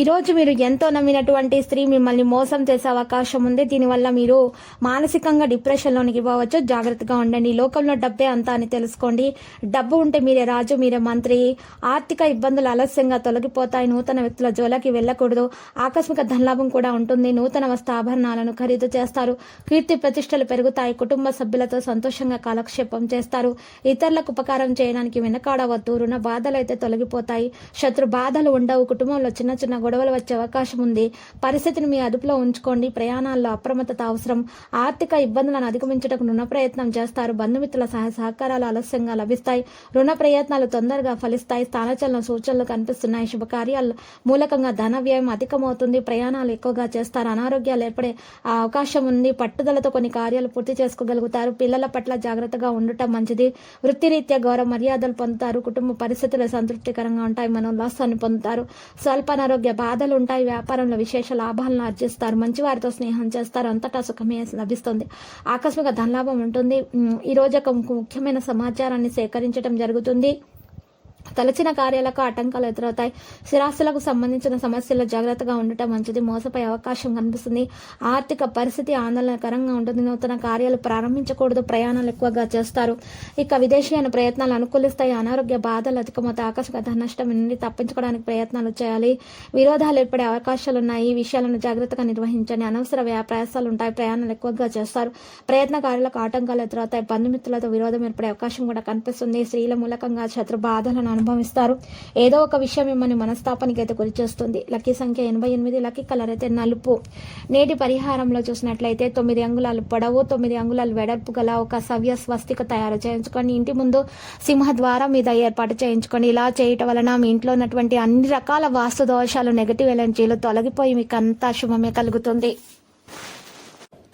ఈరోజు మీరు ఎంతో నమ్మినటువంటి స్త్రీ మిమ్మల్ని మోసం చేసే అవకాశం ఉంది. దీనివల్ల మీరు మానసికంగా డిప్రెషన్లోనికి పోవచ్చు. జాగ్రత్తగా ఉండండి. లోకంలో డబ్బే అంతా అని తెలుసుకోండి. డబ్బు ఉంటే మీరే రాజు మీరే మంత్రి. ఆర్థిక ఇబ్బందులు ఆలస్యంగా తొలగిపోతాయి. నూతన వ్యక్తుల జోలకి వెళ్ళకూడదు. ఆకస్మిక ధనలాభం కూడా ఉంటుంది. నూతన వస్తు ఆభరణాలను ఖరీదు చేస్తారు. కీర్తి ప్రతిష్టలు పెరుగుతాయి. కుటుంబ సభ్యులతో సంతోషంగా కాలక్షేపం చేస్తారు. ఇతరులకు ఉపకారం చేయడానికి వెనకాడవద్దు. రుణ బాధలు అయితే తొలగిపోతాయి. శత్రు బాధలు ఉండవు. కుటుంబంలో చిన్న చిన్న గొడవలు వచ్చే అవకాశం ఉంది. పరిస్థితిని మీ అదుపులో ఉంచుకోండి. ప్రయాణాల్లో అప్రమత్తత అవసరం. ఆర్థిక ఇబ్బందులను అధిగమించడానికి రుణ ప్రయత్నం చేస్తారు. బంధుమిత్రుల సహాయ సహకారాలు ఆలస్యంగా లభిస్తాయి. రుణ ప్రయత్నాలు తొందరగా ఫలిస్తాయి. స్థానచలన సూచనలు కనిపిస్తున్నాయి. శుభకార్యాలు మూలకంగా ధన వ్యయం అధికమవుతుంది. ప్రయాణాలు ఎక్కువగా చేస్తారు. అనారోగ్యాలు ఏర్పడే అవకాశం ఉంది. పట్టుదలతో కొన్ని కార్యాలు పూర్తి చేసుకోగలుగుతారు. పిల్లల పట్ల జాగ్రత్తగా ఉండటం మంచిది. వృత్తిరీత్యా గౌరవ మర్యాదలు పొందుతారు. కుటుంబ పరిస్థితులు సంతృప్తికరంగా ఉంటాయి. మనోల్లాసాన్ని పొందుతారు. స్వల్ప అనారోగ్య బాధలు ఉంటాయి వ్యాపారంలో విశేష లాభాలను ఆర్జిస్తారు. మంచి వారితో స్నేహం చేస్తారు. అంతటా సుఖమే లభిస్తుంది. ఆకస్మిక ధనలాభం ఉంటుంది. ఈరోజు ఈ ఒక ముఖ్యమైన సమాచారాన్ని సేకరించడం జరుగుతుంది. తలచిన కార్యాలకు ఆటంకాలు ఎదురవుతాయి. స్థిరాస్తులకు సంబంధించిన సమస్యల్లో జాగ్రత్తగా ఉండటం మంచిది. మోసపోయే అవకాశం కనిపిస్తుంది. ఆర్థిక పరిస్థితి ఆందోళనకరంగా ఉంటుంది. నూతన కార్యాలు ప్రారంభించకూడదు. ప్రయాణాలు ఎక్కువగా చేస్తారు. ఇక విదేశీయాన ప్రయత్నాలు అనుకూలిస్తాయి. అనారోగ్య బాధలు అధికమవుతాయి. ఆకస్మిక నష్టం నుండి తప్పించుకోవడానికి ప్రయత్నాలు చేయాలి. విరోధాలు ఏర్పడే అవకాశాలు ఉన్నాయి. ఈ విషయాలను జాగ్రత్తగా నిర్వహించండి. అనవసర ప్రయాసాలు ఉంటాయి. ప్రయాణాలు ఎక్కువగా చేస్తారు. ప్రయత్న కార్యాలకు ఆటంకాలు ఎదురవుతాయి. బంధుమిత్రులతో విరోధం ఏర్పడే అవకాశం కూడా కనిపిస్తుంది. స్త్రీల మూలకంగా శత్రు బాధలను అనుభవిస్తారు. ఏదో ఒక విషయం మిమ్మల్ని మనస్తాపానికి అయితే గురి చేస్తుంది లక్కీ సంఖ్య ఎనభై ఎనిమిది లక్కీ కలర్ అయితే నలుపు. నేటి పరిహారంలో చూసినట్లయితే తొమ్మిది అంగుళాలు పొడవు తొమ్మిది అంగుళాలు వెడల్పు గల ఒక సవ్య స్వస్తిక తయారు చేయించుకొని ఇంటి ముందు సింహ ద్వారా మీద ఏర్పాటు చేయించుకొని ఇలా చేయటం వలన మీ ఇంట్లో ఉన్నటువంటి అన్ని రకాల వాస్తు దోషాలు నెగటివ్ ఎనర్జీలు తొలగిపోయి మీకు అంతా శుభమే కలుగుతుంది.